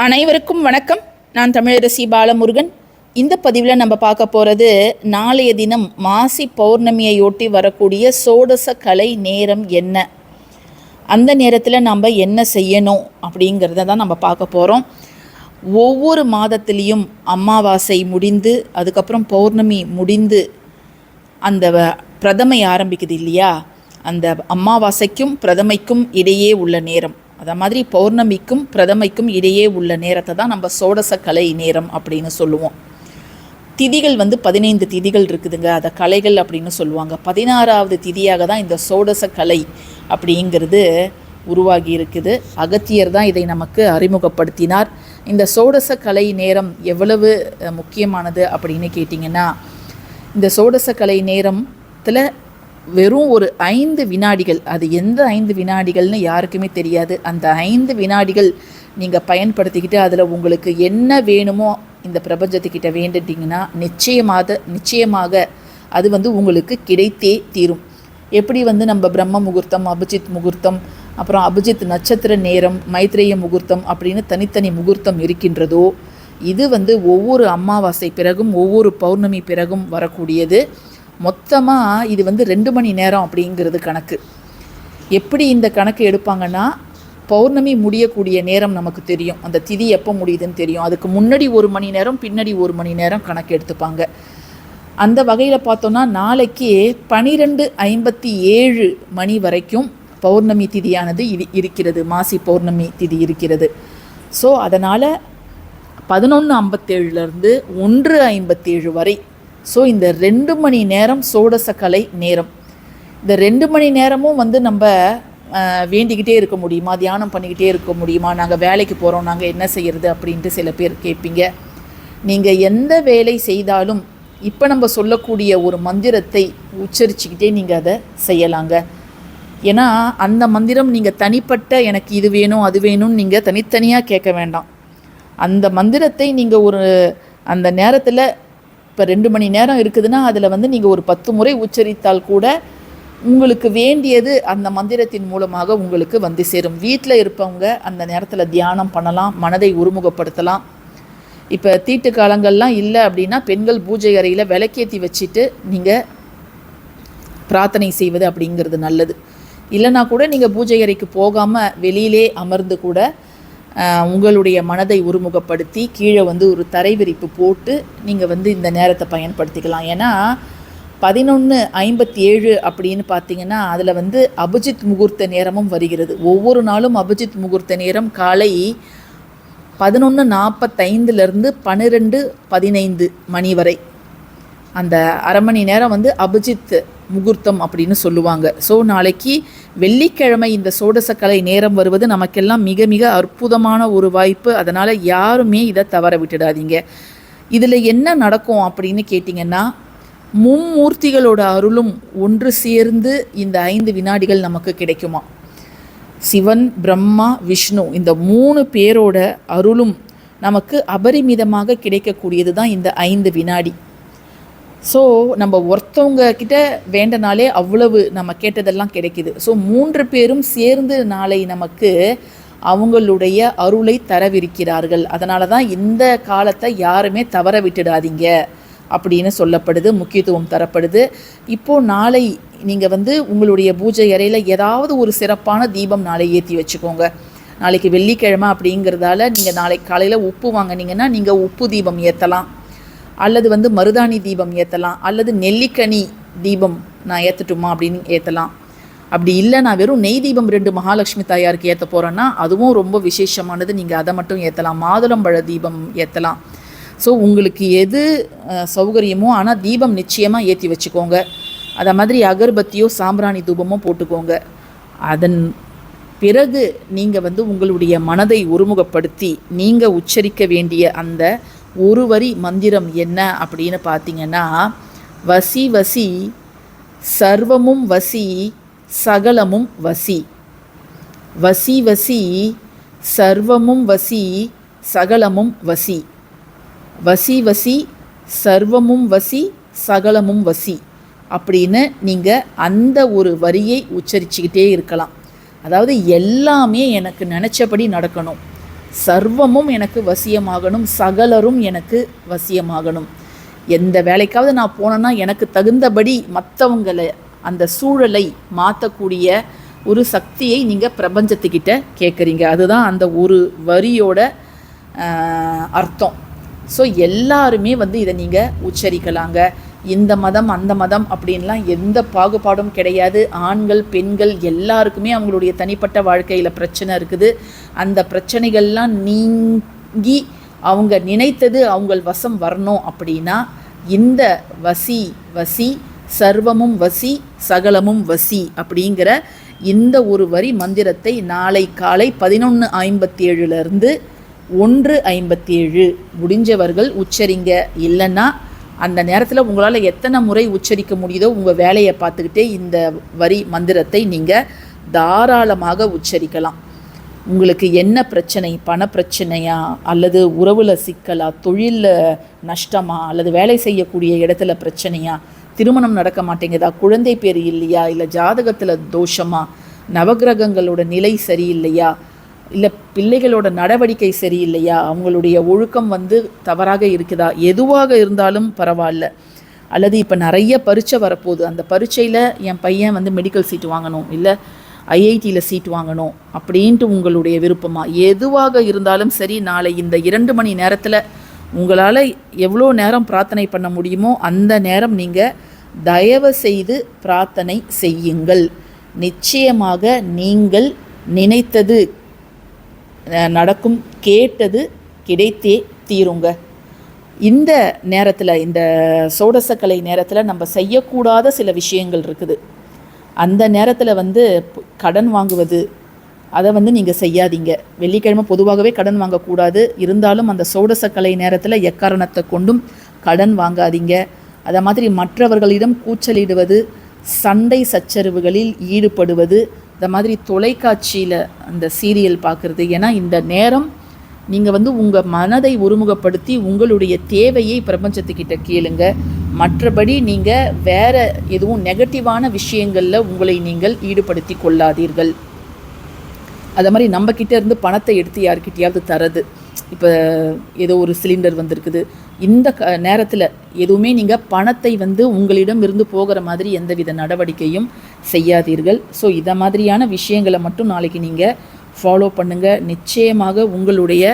அனைவருக்கும் வணக்கம். நான் தமிழரசி பாலமுருகன். இந்த பதிவில் நம்ம பார்க்க போகிறது நாளைய தினம் மாசி பௌர்ணமியையொட்டி வரக்கூடிய சோடச கலை நேரம் என்ன? அந்த நேரத்தில் நம்ம என்ன செய்யணும் அப்படிங்கிறத தான் நம்ம பார்க்க போகிறோம் ஒவ்வொரு மாதத்துலேயும் அமாவாசை முடிந்து அதுக்கப்புறம் பௌர்ணமி முடிந்து அந்த வ- பிரதமை ஆரம்பிக்குது இல்லையா? அந்த அமாவாசைக்கும் பிரதமைக்கும் இடையே உள்ள நேரம். அத மாதிரி பௌர்ணமிக்கும் பிரதமைக்கும் இடையே உள்ள நேரத்தை தான் நம்ம சோடச கலை நேரம் அப்படின்னு சொல்லுவோம். திதிகள் வந்து பதினைந்து திதிகள் இருக்குதுங்க. அதை கலைகள் அப்படின்னு சொல்லுவாங்க. பதினாறாவது திதியாக தான் இந்த சோடச கலை அப்படிங்கிறது உருவாகி இருக்குது. அகத்தியர் தான் இதை நமக்கு அறிமுகப்படுத்தினார். இந்த சோடச கலை நேரம் எவ்வளவு முக்கியமானது அப்படின்னு கேட்டிங்கன்னா இந்த சோடச கலை நேரத்தில் வெறும் ஒரு ஐந்து வினாடிகள் அது எந்த ஐந்து வினாடிகள்னு யாருக்குமே தெரியாது. அந்த ஐந்து வினாடிகள் நீங்கள் பயன்படுத்திக்கிட்டு அதில் உங்களுக்கு என்ன வேணுமோ இந்த பிரபஞ்சத்துக்கிட்ட வேண்டுட்டிங்கன்னா நிச்சயமாக நிச்சயமாக அது வந்து உங்களுக்கு கிடைத்தே தீரும். எப்படி வந்து நம்ம பிரம்ம முகூர்த்தம் அபிஜித் முகூர்த்தம் அப்புறம் அபிஜித் நட்சத்திர நேரம் மைத்ரேய முகூர்த்தம் அப்படின்னு தனித்தனி முகூர்த்தம் இருக்கின்றதோ இது வந்து ஒவ்வொரு அமாவாசை பிறகும் ஒவ்வொரு பௌர்ணமி பிறகும் வரக்கூடியது. மொத்தமாக இது வந்து ரெண்டு மணி நேரம் அப்படிங்கிறது கணக்கு. எப்படி இந்த கணக்கு எடுப்பாங்கன்னா பௌர்ணமி முடியக்கூடிய நேரம் நமக்கு தெரியும். அந்த திதி எப்போ முடியுதுன்னு தெரியும். அதுக்கு முன்னாடி ஒரு மணி நேரம் பின்னாடி ஒரு மணி நேரம் கணக்கு எடுத்துப்பாங்க. அந்த வகையில் பார்த்தோன்னா நாளைக்கு பனிரெண்டு ஐம்பத்தி ஏழு மணி வரைக்கும் பௌர்ணமி திதியானது இது இருக்கிறது. மாசி பௌர்ணமி திதி இருக்கிறது. ஸோ அதனால் பதினொன்று ஐம்பத்தேழுலேருந்து ஒன்று ஐம்பத்தேழு வரை ஸோ இந்த ரெண்டு மணி நேரம் சோடசக்கலை நேரம். இந்த ரெண்டு மணி நேரமும் வந்து நம்ம வேண்டிக்கிட்டே இருக்க முடியுமா? தியானம் பண்ணிக்கிட்டே இருக்க முடியுமா? நாங்கள் வேலைக்கு போகிறோம் நாங்கள் என்ன செய்கிறது அப்படின்ட்டு சில பேர் கேட்பீங்க. நீங்கள் எந்த வேலை செய்தாலும் இப்போ நம்ம சொல்லக்கூடிய ஒரு மந்திரத்தை உச்சரிச்சுக்கிட்டே நீங்கள் அதை செய்யலாங்க. ஏன்னா அந்த மந்திரம் நீங்கள் தனிப்பட்ட எனக்கு இது வேணும் அது வேணும்னு நீங்கள் தனித்தனியாக கேட்க வேண்டாம். அந்த மந்திரத்தை நீங்கள் ஒரு அந்த நேரத்தில் இப்போ ரெண்டு மணி நேரம் இருக்குதுன்னா அதில் வந்து நீங்கள் ஒரு பத்து முறை உச்சரித்தால் கூட உங்களுக்கு வேண்டியது அந்த மந்திரத்தின் மூலமாக உங்களுக்கு வந்து சேரும். வீட்டில் இருப்பவங்க அந்த நேரத்தில் தியானம் பண்ணலாம் மனதை ஒருமுகப்படுத்தலாம் இப்போ தீட்டு காலங்கள்லாம் இல்லை அப்படின்னா பெண்கள் பூஜை அறையில் விளக்கேற்றி வச்சுட்டு நீங்கள் பிரார்த்தனை செய்வது அப்படிங்கிறது நல்லது. இல்லைனா கூட நீங்கள் பூஜை அறைக்கு போகாமல் வெளியிலே அமர்ந்து கூட உங்களுடைய மனதை ஒருமுகப்படுத்தி கீழே வந்து ஒரு தரை விரிப்பு போட்டு நீங்கள் வந்து இந்த நேரத்தை பயன்படுத்திக்கலாம். ஏன்னா பதினொன்று ஐம்பத்தி ஏழு அப்படின்னு பார்த்தீங்கன்னா அதில் வந்து அபிஜித் முகூர்த்த நேரமும் வருகிறது. ஒவ்வொரு நாளும் அபிஜித் முகூர்த்த நேரம் காலை பதினொன்று நாற்பத்தைந்துலேருந்து பன்னிரெண்டு பதினைந்து மணி வரை. அந்த அரை மணி நேரம் வந்து அபிஜித் முகூர்த்தம் அப்படின்னு சொல்லுவாங்க. ஸோ நாளைக்கு வெள்ளிக்கிழமை இந்த சோடசக்கலை நேரம் வருவது நமக்கெல்லாம் மிக மிக அற்புதமான ஒரு வாய்ப்பு. அதனால் யாருமே இதை தவற விட்டுடாதீங்க. இதில் என்ன நடக்கும் அப்படின்னு கேட்டிங்கன்னா மும்மூர்த்திகளோட அருளும் ஒன்று சேர்ந்து இந்த ஐந்து வினாடிகள் நமக்கு கிடைக்குமா? சிவன் பிரம்மா விஷ்ணு இந்த மூணு பேரோட அருளும் நமக்கு அபரிமிதமாக கிடைக்கக்கூடியது தான் இந்த ஐந்து வினாடி. ஸோ நம்ம ஒருத்தவங்க கிட்ட வேண்டனாலே அவ்வளவு நம்ம கேட்டதெல்லாம் கிடைக்குது. ஸோ மூன்று பேரும் சேர்ந்து நாளை நமக்கு அவங்களுடைய அருளை தரவிருக்கிறார்கள். அதனால தான் இந்த காலத்தை யாருமே தவற விட்டுடாதீங்க அப்படின்னு சொல்லப்படுது முக்கியத்துவம் தரப்படுது. இப்போது நாளை நீங்கள் வந்து உங்களுடைய பூஜை அறையில் ஏதாவது ஒரு சிறப்பான தீபம் நாளை ஏற்றி வச்சுக்கோங்க. நாளைக்கு வெள்ளிக்கிழமை அப்படிங்கிறதால நீங்கள் நாளைக்கு காலையில் உப்பு வாங்கினீங்கன்னா நீங்கள் உப்பு தீபம் ஏற்றலாம் அல்லது வந்து மருதாணி தீபம் ஏற்றலாம் அல்லது நெல்லிக்கனி தீபம் நான் ஏற்றட்டுமா அப்படின்னு ஏற்றலாம் அப்படி இல்லை நான் வெறும் நெய் தீபம் ரெண்டு மகாலட்சுமி தாயாருக்கு ஏற்ற போகிறேன்னா அதுவும் ரொம்ப விசேஷமானது. நீங்கள் அதை மட்டும் ஏற்றலாம் மாதுளம்பழ தீபம் ஏற்றலாம் ஸோ உங்களுக்கு எது சௌகரியமோ ஆனால் தீபம் நிச்சயமாக ஏற்றி வச்சுக்கோங்க. அதை மாதிரி அகர்பத்தியோ சாம்பிராணி தூபமோ போட்டுக்கோங்க. அதன் பிறகு நீங்கள் வந்து உங்களுடைய மனதை ஒருமுகப்படுத்தி நீங்கள் உச்சரிக்க வேண்டிய அந்த ஒரு வரி மந்திரம் என்ன அப்படின்னு பார்த்தீங்கன்னா வசி வசி சர்வமும் வசி சகலமும் வசி. வசி வசி சர்வமும் வசி சகலமும் வசி. வசி வசி சர்வமும் வசி சகலமும் வசி. அப்படின்னு நீங்கள் அந்த ஒரு வரியை உச்சரிச்சுக்கிட்டே இருக்கலாம். அதாவது எல்லாமே எனக்கு நினச்சபடி நடக்கணும். சர்வமும் எனக்கு வசியமாகணும் சகலரும் எனக்கு வசியமாகணும். எந்த வேலைக்காவது நான் போனேன்னா எனக்கு தகுந்தபடி மற்றவங்களை அந்த சூழலை மாற்றக்கூடிய ஒரு சக்தியை நீங்கள் பிரபஞ்சத்துக்கிட்ட கேட்குறீங்க. அதுதான் அந்த ஒரு வரியோட அர்த்தம். ஸோ எல்லாருமே வந்து இதை நீங்கள் உச்சரிக்கலாங்க. இந்த மதம் அந்த மதம் அப்படின்லாம் எந்த பாகுபாடும் கிடையாது. ஆண்கள் பெண்கள் எல்லாருக்குமே அவங்களுடைய தனிப்பட்ட வாழ்க்கையில் பிரச்சனை இருக்குது. அந்த பிரச்சனைகள்லாம் நீங்கி அவங்க நினைத்தது அவங்கள் வசம் வரணும் அப்படின்னா இந்த வசி வசி சர்வமும் வசி சகலமும் வசி அப்படிங்கிற இந்த ஒரு வரி மந்திரத்தை நாளை காலை பதினொன்று ஐம்பத்தி ஏழுலேருந்து ஒன்று ஐம்பத்தி ஏழு முடிஞ்சவர்கள் உச்சரிங்க. இல்லைன்னா அந்த நேரத்தில் உங்களால் எத்தனை முறை உச்சரிக்க முடியுதோ உங்கள் வேலையை பார்த்துக்கிட்டே இந்த வரி மந்திரத்தை நீங்கள் தாராளமாக உச்சரிக்கலாம். உங்களுக்கு என்ன பிரச்சனை? பண பிரச்சனையா? அல்லது உறவில் சிக்கலா? தொழிலில் நஷ்டமா? அல்லது வேலை செய்யக்கூடிய இடத்துல பிரச்சனையா? திருமணம் நடக்க மாட்டேங்குதா? குழந்தை பேர் இல்லையா? இல்லை ஜாதகத்தில் தோஷமா? நவக்கிரகங்களோட நிலை சரியில்லையா? இல்லை பிள்ளைகளோட நடவடிக்கை சரியில்லையா? அவங்களுடைய ஒழுக்கம் வந்து தவறாக இருக்குதா? எதுவாக இருந்தாலும் பரவாயில்ல. அல்லது இப்போ நிறைய பரீட்சை வரப்போகுது. அந்த பரீட்சையில் என் பையன் வந்து மெடிக்கல் சீட் வாங்கணும். இல்லை ஐஐடியில் சீட் வாங்கணும் அப்படின்ட்டு உங்களுடைய விருப்பமாக எதுவாக இருந்தாலும் சரி நாளை இந்த இரண்டு மணி நேரத்தில் உங்களால் எவ்வளோ நேரம் பிரார்த்தனை பண்ண முடியுமோ அந்த நேரம் நீங்கள் தயவு செய்து பிரார்த்தனை செய்யுங்கள். நிச்சயமாக நீங்கள் நினைத்தது நடக்கும் கேட்டது கிடைத்தே தீருங்க. இந்த நேரத்தில் இந்த சோடசக்கலை நேரத்தில் நம்ம செய்யக்கூடாத சில விஷயங்கள் இருக்குது. அந்த நேரத்தில் வந்து கடன் வாங்குவது அதை வந்து நீங்கள் செய்யாதீங்க. வெள்ளிக்கிழமை பொதுவாகவே கடன் வாங்கக்கூடாது. இருந்தாலும் அந்த சோடசக்கலை நேரத்தில் எக்காரணத்தை கொண்டும் கடன் வாங்காதீங்க. அதை மாதிரி மற்றவர்களிடம் கூச்சலிடுவது சண்டை சச்சரவுகளில் ஈடுபடுவது இந்த மாதிரி தொலைக்காட்சியில் அந்த சீரியல் பார்க்குறது ஏன்னா இந்த நேரம் நீங்கள் வந்து உங்கள் மனதை ஒருமுகப்படுத்தி உங்களுடைய தேவையை பிரபஞ்சத்துக்கிட்ட கேளுங்க. மற்றபடி நீங்கள் வேற எதுவும் நெகட்டிவான விஷயங்களில் உங்களை நீங்கள் ஈடுபடுத்தி கொள்ளாதீர்கள். அதை மாதிரி நம்ம இருந்து பணத்தை எடுத்து யார்கிட்டயாவது தரது. இப்போ ஏதோ ஒரு சிலிண்டர் வந்திருக்குது. இந்த க நேரத்தில் எதுவுமே நீங்கள் பணத்தை வந்து உங்களிடம் இருந்து போகிற மாதிரி எந்தவித நடவடிக்கையும் செய்யாதீர்கள். ஸோ இதை மாதிரியான விஷயங்களை மட்டும் நாளைக்கு நீங்கள் ஃபாலோ பண்ணுங்கள் நிச்சயமாக உங்களுடைய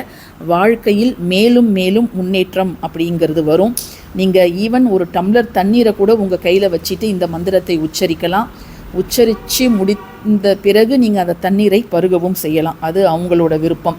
வாழ்க்கையில் மேலும் மேலும் முன்னேற்றம் அப்படிங்கிறது வரும். நீங்கள் ஈவன் ஒரு டம்ளர் தண்ணீரை கூட உங்கள் கையில் வச்சுட்டு இந்த மந்திரத்தை உச்சரிக்கலாம். உச்சரித்து முடிந்த பிறகு நீங்கள் அந்த தண்ணீரை பருகவும் செய்யலாம். அது அவங்களோட விருப்பம்.